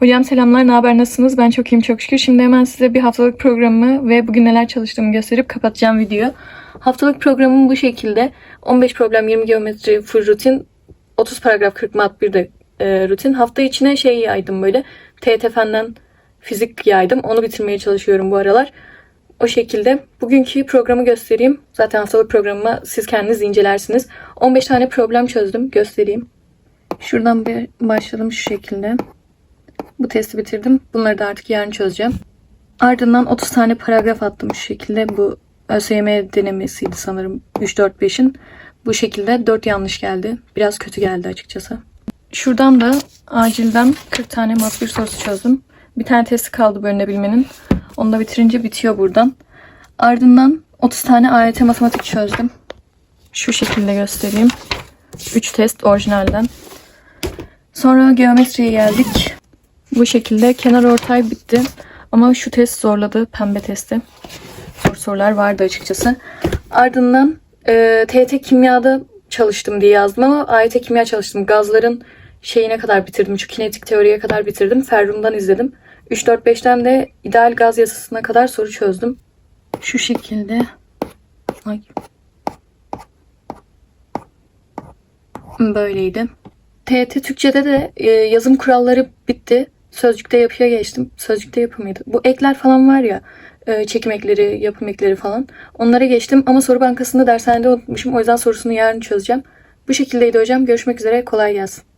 Hocam selamlar, ne haber, nasılsınız? Ben çok iyiyim çok şükür. Şimdi hemen size bir haftalık programımı ve bugün neler çalıştığımı gösterip kapatacağım videoyu. Haftalık programım bu şekilde. 15 problem, 20 geometri, full rutin, 30 paragraf, 40 mat, bir de e, rutin. Hafta içine şey yaydım böyle. TTF'den fizik yaydım. Onu bitirmeye çalışıyorum bu aralar. O şekilde bugünkü programı göstereyim. Zaten haftalık programımı siz kendiniz incelersiniz. 15 tane problem çözdüm. Göstereyim. Şuradan bir başladım şu şekilde. Bu testi bitirdim. Bunları da artık yarın çözeceğim. Ardından 30 tane paragraf attım şu şekilde. Bu ÖSYM denemesiydi sanırım 3-4-5'in. Bu şekilde 4 yanlış geldi. Biraz kötü geldi açıkçası. Şuradan da acilden 40 tane mat bir sorusu çözdüm. Bir tane testi kaldı bölünebilmenin. Onu da bitirince bitiyor buradan. Ardından 30 tane AYT matematik çözdüm. Şu şekilde göstereyim. 3 test orijinalden. Sonra geometriye geldik. Bu şekilde kenar ortay bitti. Ama şu test zorladı. Pembe testi. Zor sorular vardı açıkçası. Ardından e, TYT kimyada çalıştım diye yazdım ama AYT kimya çalıştım. Gazların şeyine kadar bitirdim. Şu kinetik teoriye kadar bitirdim. Ferrum'dan izledim. 3-4-5'ten de ideal gaz yasasına kadar soru çözdüm. Şu şekilde. Ay. Böyleydi. TYT Türkçe'de de e, yazım kuralları bitti. Sözcükte yapıya geçtim. Sözcükte yapı mıydı? Bu ekler falan var ya. E, çekim ekleri, yapım ekleri falan. Onlara geçtim ama soru bankasında dershanede unutmuşum. O yüzden sorusunu yarın çözeceğim. Bu şekildeydi hocam. Görüşmek üzere. Kolay gelsin.